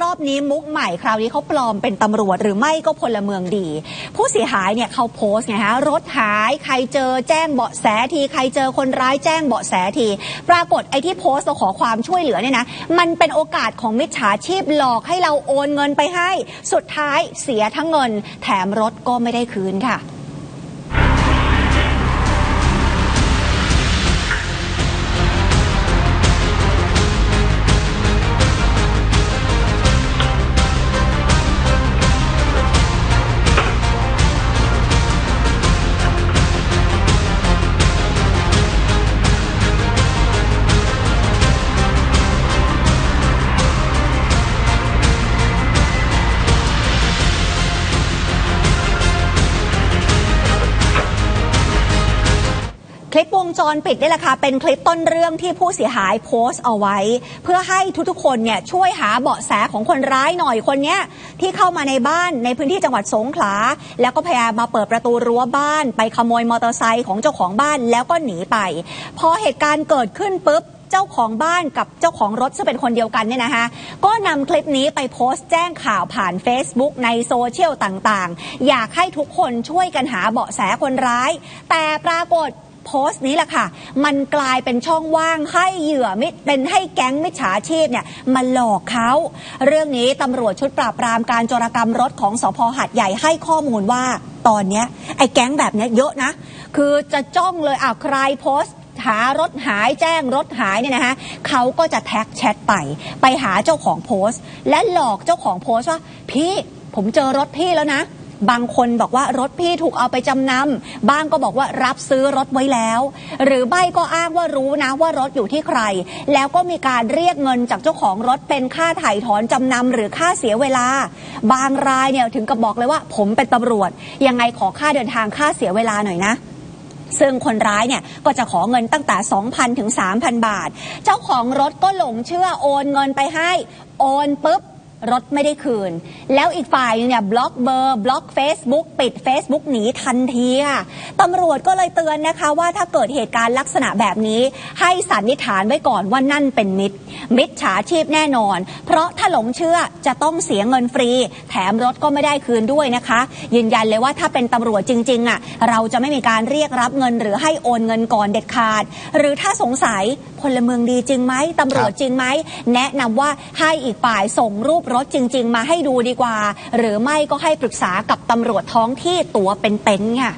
รอบนี้มุกใหม่คราวนี้เขาปลอมเป็นตำรวจหรือไม่ก็พลเมืองดี ผู้เสียหายเนี่ยเขาโพสต์ไงฮะรถหายใครเจอแจ้งเบาะแสทีใครเจอคนร้ายแจ้งเบาะแสที ปรากฏไอ้ที่โพสต์เราขอความช่วยเหลือเนี่ยนะมันเป็นโอกาสของมิจฉาชีพหลอกให้เราโอนเงินไปให้ สุดท้ายเสียทั้งเงิน แถมรถก็ไม่ได้คืนค่ะ คลิปวงจรปิดนี่แหละค่ะ เป็นคลิปต้นเรื่องที่ผู้เสียหายโพสต์เอาไว้ เพื่อให้ทุกๆ คนเนี่ยช่วยหาเบาะแสของคนร้ายหน่อยคนเนี้ยที่เข้ามาในบ้านในพื้นที่จังหวัดสงขลา แล้วก็พยายามมาเปิดประตูรั้วบ้าน ไปขโมยมอเตอร์ไซค์ของเจ้าของบ้านแล้วก็หนีไป พอเหตุการณ์เกิดขึ้นปุ๊บเจ้าของบ้านกับเจ้าของรถซึ่งเป็นคนเดียวกันเนี่ยนะคะก็นำคลิปนี้ไปโพสต์แจ้งข่าวผ่าน Facebook ในโซเชียลต่างๆ อยากให้ทุกคนช่วยกันหาเบาะแสคนร้าย แต่ปรากฏ โพสต์นี้แหละค่ะ มันกลายเป็นช่องว่างให้เหยื่อมิเป็นให้แก๊งมิจฉาชีพเนี่ยมาหลอกเขา เรื่องนี้ตำรวจชุดปราบปรามการโจรกรรมรถของสพหัดใหญ่ให้ข้อมูลว่าตอนนี้ไอ้แก๊งแบบนี้เยอะนะ คือจะจ้องเลยอะใครโพสต์หารถหายแจ้งรถหายเนี่ยนะคะเขาก็จะแท็กแชทไป ไปหาเจ้าของโพสต์ และหลอกเจ้าของโพสต์ว่า พี่ผมเจอรถพี่แล้วนะ บางคนบอกว่ารถพี่ถูกเอาไปจำนำบางก็บอกว่ารับซื้อรถไว้แล้ว หรือใบก็อ้างว่ารู้นะว่ารถอยู่ที่ใคร แล้วก็มีการเรียกเงินจากเจ้าของรถเป็นค่าไถ่ถอนจำนำหรือค่าเสียเวลา บางรายเนี่ยถึงกับบอกเลยว่าผมเป็นตำรวจ ยังไงขอค่าเดินทางค่าเสียเวลาหน่อยนะซึ่งคนร้ายเนี่ยก็จะขอเงินตั้งแต่ 2,000 ถึง 3,000 บาท เจ้าของรถก็หลงเชื่อโอนเงินไปให้ โอนปุ๊บ รถไม่ได้คืน แล้วอีกฝ่ายเนี่ยบล็อกเบอร์บล็อก Facebook ปิด Facebook หนีทันทีค่ะตำรวจก็เลยเตือนนะคะว่าถ้าเกิดเหตุการณ์ลักษณะแบบนี้ ให้สันนิษฐานไว้ก่อนว่านั่นเป็นมิตร มิจฉาชีพแน่นอน เพราะถ้าหลงเชื่อจะต้องเสียเงินฟรี แถมรถก็ไม่ได้คืนด้วยนะคะ ยืนยันเลยว่าถ้าเป็นตำรวจจริงๆอะเราจะไม่มีการเรียกรับเงิน หรือให้โอนเงินก่อนเด็ดขาด หรือถ้าสงสัยพลเมืองดีจริงไหมตำรวจรจริงไหมแนะนำว่าให้อีกฝ่ายส่งรูปรถจริง ๆ มาให้ดูดีกว่า หรือไม่ก็ให้ปรึกษากับตำรวจท้องที่ตัวเป็นๆค่ะ